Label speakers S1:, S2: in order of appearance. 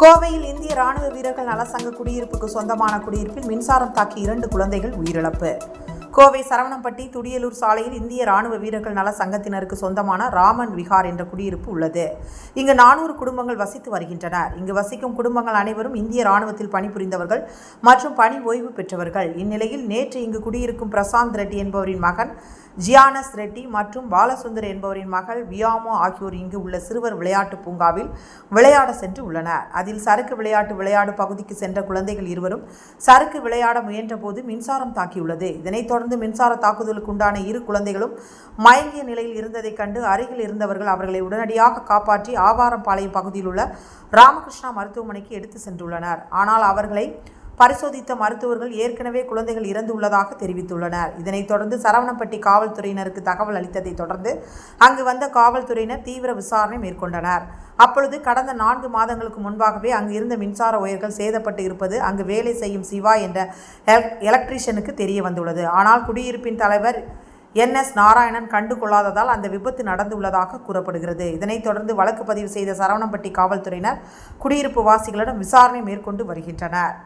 S1: கோவையில் இந்திய ராணுவ வீரர்கள் நலசங்க குடியிருப்புக்கு சொந்தமான குடியிருப்பில் மின்சாரம் தாக்கி இரண்டு குழந்தைகள் உயிரிழப்பு. கோவை சரவணம்பட்டி துடியலூர் சாலையில் இந்திய ராணுவ வீரர்கள் நல சங்கத்தினருக்கு சொந்தமான ராமன் விஹார் என்ற குடியிருப்பு உள்ளது. இங்கு நானூறு குடும்பங்கள் வசித்து வருகின்றனர். இங்கு வசிக்கும் குடும்பங்கள் அனைவரும் இந்திய ராணுவத்தில் பணிபுரிந்தவர்கள் மற்றும் பணி ஓய்வு பெற்றவர்கள். இந்நிலையில் நேற்று இங்கு குடியிருக்கும் பிரசாந்த் ரெட்டி என்பவரின் மகன் ஜியானஸ் ரெட்டி மற்றும் பாலசுந்தர் என்பவரின் மகள் வியாமோ ஆகியோர் இங்கு உள்ள சிறுவர் விளையாட்டு பூங்காவில் விளையாட சென்று உள்ளனர். அதில் சரக்கு விளையாட்டு விளையாடு பகுதிக்கு சென்ற குழந்தைகள் இருவரும் சறுக்கு விளையாட முயன்றபோது மின்சாரம் தாக்கியுள்ளது. இதனைத் தொடர்ந்து மின்சார தாக்குதலுக்கு உண்டான இரு குழந்தைகளும் மயங்கிய நிலையில் இருந்ததைக் கண்டு அருகில் இருந்தவர்கள் அவர்களை உடனடியாக காப்பாற்றி ஆவாரம்பாளையம் பகுதியில் உள்ள ராமகிருஷ்ணா மருத்துவமனைக்கு எடுத்து சென்றுள்ளனர். ஆனால் அவர்களை பரிசோதித்த மருத்துவர்கள் ஏற்கனவே குழந்தைகள் இறந்து உள்ளதாக தெரிவித்துள்ளனர். இதனைத் தொடர்ந்து சரவணப்பட்டி காவல்துறையினருக்கு தகவல் அளித்ததை தொடர்ந்து அங்கு வந்த காவல்துறையினர் தீவிர விசாரணை மேற்கொண்டனர். அப்பொழுது கடந்த நான்கு மாதங்களுக்கு முன்பாகவே அங்கு இருந்த மின்சார ஒயர்கள் சேதப்பட்டு இருப்பது அங்கு வேலை செய்யும் சிவா என்ற எலக்ட்ரீஷியனுக்கு தெரிய வந்துள்ளது. ஆனால் குடியிருப்பின் தலைவர் என் எஸ் நாராயணன் கண்டு கொள்ளாததால் அந்த விபத்து நடந்துள்ளதாக கூறப்படுகிறது. இதனைத் தொடர்ந்து வழக்கு பதிவு செய்த சரவணம்பட்டி காவல்துறையினர் குடியிருப்பு வாசிகளிடம் விசாரணை மேற்கொண்டு வருகின்றனர்.